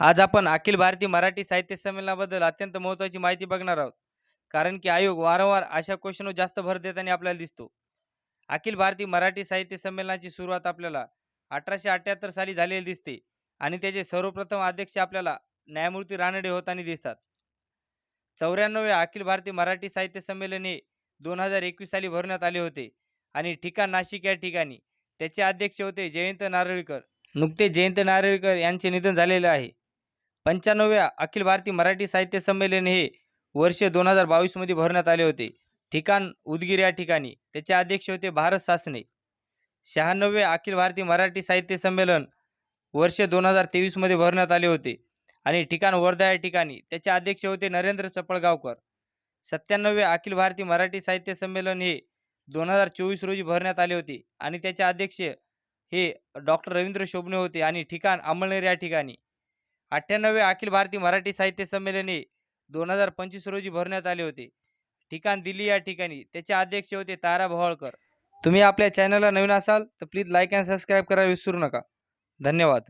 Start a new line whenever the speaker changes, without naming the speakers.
आज आपण अखिल भारतीय मराठी साहित्य संमेलनाबद्दल अत्यंत महत्त्वाची माहिती बघणार आहोत. कारण की आयोग वारंवार अशा क्वेश्चनवर जास्त भर देताना आपल्याला दिसतो. अखिल भारतीय मराठी साहित्य संमेलनाची सुरुवात आपल्याला अठराशे अठ्ठ्याहत्तर साली झालेली दिसते आणि त्याचे सर्वप्रथम अध्यक्ष आपल्याला न्यायमूर्ती रानडे होताना दिसतात. चौऱ्याण्णव्या अखिल भारतीय मराठी साहित्य संमेलन हे दोन हजार एकवीस साली भरण्यात आले होते आणि ठिकाण नाशिक या ठिकाणी त्याचे अध्यक्ष होते जयंत नारळीकर. नुकते जयंत नारळीकर यांचे निधन झालेले आहे. पंच्याण्णव्या अखिल भारतीय मराठी साहित्य संमेलन हे वर्ष दोन हजार बावीसमध्ये भरण्यात आले होते. ठिकाण उदगीर या ठिकाणी. त्याचे अध्यक्ष होते भारत सासने शहाण्णवे अखिल भारतीय मराठी साहित्य संमेलन वर्ष दोन हजार तेवीसमध्ये भरण्यात आले होते. आणि ठिकाण वर्धा या ठिकाणी. त्याचे अध्यक्ष होते नरेंद्र चपळगावकर. सत्त्याण्णवे अखिल भारतीय मराठी साहित्य संमेलन हे दोन हजार चोवीस रोजी भरण्यात आले होते. आणि त्याचे अध्यक्ष हे डॉक्टर रवींद्र शोभणे होते. आणि ठिकाण अमळनेर या ठिकाणी. अठ्ठ्याण्णवे अखिल भारतीय मराठी साहित्य संमेलने दोन हजार पंचवीस रोजी भरण्यात आले होते. ठिकाण दिल्ली या ठिकाणी. त्याचे अध्यक्ष होते तारा भोवाळकर तुम्ही आपल्या चॅनलला नवीन असाल तर प्लीज लाईक अँड सबस्क्राईब करायला विसरू नका. धन्यवाद.